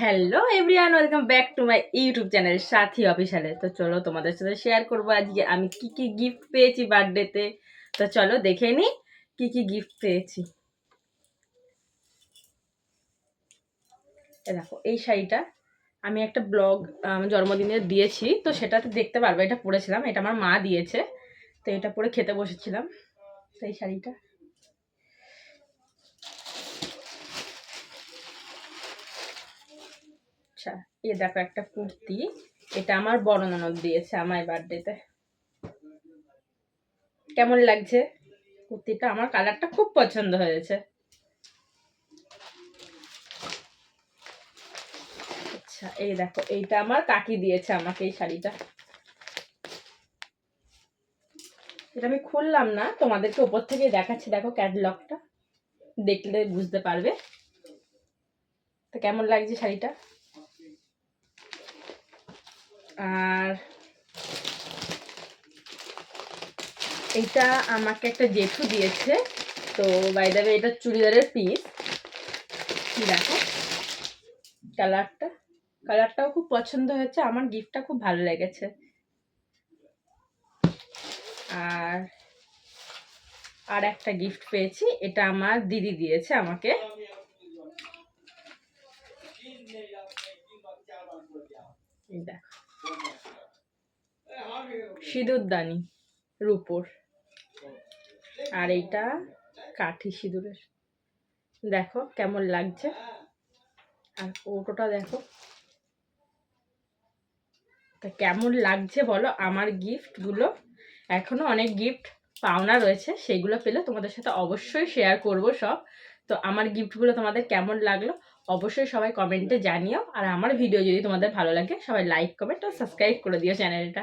Hello everyone welcome back to my YouTube channel Sathi অফিসিয়ালে তো চলো তোমাদের সাথে শেয়ার করব আজকে আমি কি কি গিফট পেয়েছি বার্থডেতে তো। চলো দেখে নিই কি কি গিফট পেয়েছি। দেখো, এই শাড়িটা আমি একটা ব্লগ জন্মদিনে দিয়েছি। তো সেটাতে দেখতে পারব, এটা পরেছিলাম, এটা আমার মা দিয়েছে। তো এটা পরে খেতে বসেছিলাম তো এই শাড়িটা। আচ্ছা এ দেখো একটা কুর্তি। এটা আমার বড় ননদ দিয়েছে আমার বার্থডেতে কেমন লাগছে কুর্তিটা? আমার কালারটা খুব পছন্দ হয়েছে। আচ্ছা এই দেখো, এইটা আমার কাকি দিয়েছে আমাকে এই শাড়িটা। এটা আমি খুললাম না, তোমাদেরকে উপর থেকে দেখাচ্ছি, দেখো ক্যাটলগটা দেখলে বুঝতে পারবে। তো কেমন লাগছে শাড়িটা? আর এটা আমাকে একটা জেঠু দিয়েছে। তো বাইদাবে এটা চুড়িদারের পিস কি দেখো? কালারটা কালারটাও খুব পছন্দ হয়েছে। আমার গিফটটা খুব ভালো লেগেছে। আর আর একটা গিফট পেয়েছি। এটা আমার দিদি দিয়েছে আমাকে। দেখো। সিঁদুরদানি, রূপোর। আর এইটা কাঠি সিঁদুরের। দেখো কেমন লাগছে। আর ওটোটা দেখো। তা কেমন লাগছে বলো আমার গিফটগুলো। এখনও অনেক গিফট পাওনা রয়েছে সেগুলো পেলে তোমাদের সাথে অবশ্যই শেয়ার করব সব। তো আমার গিফটগুলো তোমাদের কেমন লাগল অবশ্যই সবাই কমেন্টে জানিও। আর আমার ভিডিও যদি তোমাদের ভালো লাগে, সবাই লাইক কমেন্ট আর সাবস্ক্রাইব করে দিও চ্যানেলটা